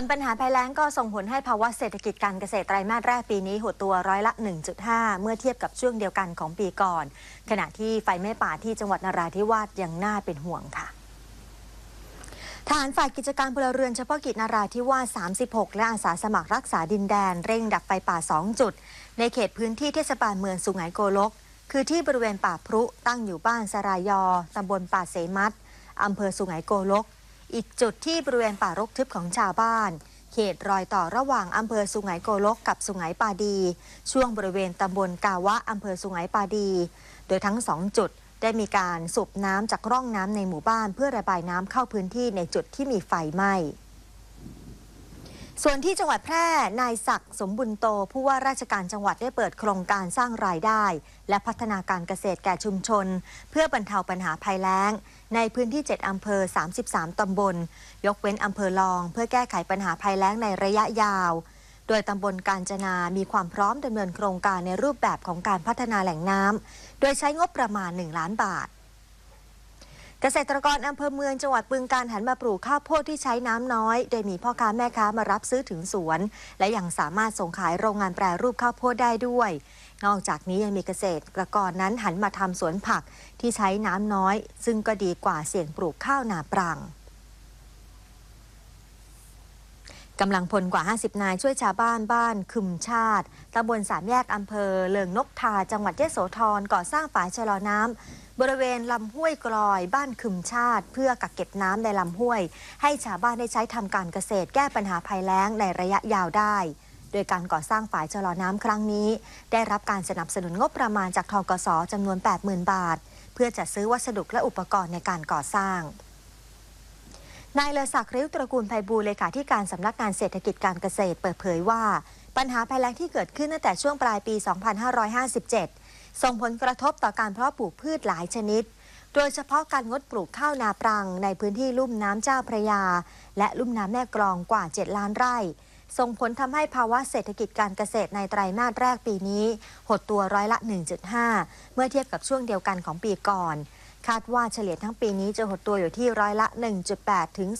วนปัญหาภัยแล้งก็ส่งผลให้ภาวะเศรษฐกิจการเกษตรไตรมาสแรกปีนี้หดตัวร้อยละ 1.5 เมื่อเทียบกับช่วงเดียวกันของปีก่อน ขณะที่ไฟไหม้ป่าที่จังหวัดนราธิวาสยังน่าเป็นห่วงค่ะทหารฝ่ายกิจการพลเรือนเฉพาะกิจนาราธิวาส 36 และอาสาสมัครรักษาดินแดน เร่งดับไฟป่า 2 จุด ในเขตพื้นที่เทศบาลเมืองสุไหงโกลก คือที่บริเวณป่าพรุตั้งอยู่บ้านสรายอตำบลป่าเสมัดอำเภอสุไหงโกลก อีกจุดที่บริเวณป่ารกทึบของชาวบ้าน เขตรอยต่อระหว่างอำเภอสุไหงโกลกกับสุไหงปาดี ช่วงบริเวณตำบลกาวะอำเภอสุไหงปาดี โดยทั้งสองจุดได้มีการสูบน้ำจากร่องน้ำในหมู่บ้านเพื่อระบายน้ำเข้าพื้นที่ในจุดที่มีไฟไหม้ ส่วนที่จังหวัดแพร่ นายศักดิ์สมบุญโต ผู้ว่าราชการจังหวัดได้เปิดโครงการสร้างรายได้ และพัฒนาการเกษตรแก่ชุมชน เพื่อบรรเทาปัญหาภัยแล้ง ในพื้นที่ 7 อำเภอ 33 ตำบล ยกเว้นอำเภอลอง เพื่อแก้ไขปัญหาภัยแล้งในระยะยาว โดยตำบลกาญจนา มีความพร้อมดำเนินโครงการในรูปแบบของการพัฒนาแหล่งน้ำ โดยใช้งบประมาณ 1 ล้านบาท เกษตรกรอำเภอเมืองจังหวัดบึงการหันมาปลูกข้าวโพดที่ใช้น้ำน้อย โดยมีพ่อค้าแม่ค้ามารับซื้อถึงสวน และยังสามารถส่งขายโรงงานแปรรูปข้าวโพดได้ด้วย นอกจากนี้ยังมีเกษตรกรนั้นหันมาทำสวนผักที่ใช้น้ำน้อย ซึ่งก็ดีกว่าเสี่ยงปลูกข้าวนาปรัง กำลังพลกว่า 50 นายช่วยชาวบ้านบ้านคึมชาติตำบลสามแยกอำเภอเลิงนกทา จังหวัดยโสธรก่อสร้างฝายชะลอน้ำบริเวณลำห้วยกลอย บ้านคึมชาติ เพื่อกักเก็บน้ำในลำห้วย ให้ชาวบ้านได้ใช้ทำการเกษตรแก้ปัญหาภัยแล้งในระยะยาวได้ โดยการก่อสร้างฝายชะลอน้ำครั้งนี้ ได้รับการสนับสนุนงบประมาณจากทกสจำนวน 80,000 บาท เพื่อจัดซื้อวัสดุและอุปกรณ์ในการก่อสร้าง นายเลอศักดิ์ริ้วตระกูลไพบูลเลขาธิการสำนักงานเศรษฐกิจการเกษตรเปิดเผยว่า ปัญหาภัยแล้งที่เกิดขึ้นตั้งแต่ช่วงปลายปี 2557 ส่งผลกระทบต่อการเพาะปลูกพืชหลายชนิด โดยเฉพาะการงดปลูกข้าวนาปรัง ในพื้นที่ลุ่มน้ำเจ้าพระยา และลุ่มน้ำแม่กลองกว่า 7 ล้านไร่ ส่งผลทำให้ภาวะเศรษฐกิจการเกษตรในไตรมาสแรกปีนี้ หดตัวร้อยละ 1.5 เมื่อเทียบกับช่วงเดียวกันของปีก่อน คาดว่าเฉลี่ยทั้งปีนี้จะหดตัวอยู่ที่ร้อยละ 1.8 ถึง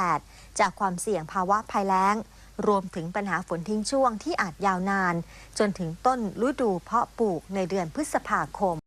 0.8 จากความเสี่ยงภาวะภัยแล้ง รวมถึงปัญหาฝนทิ้งช่วงที่อาจยาวนาน จนถึงต้นฤดูเพาะปลูกในเดือนพฤษภาคม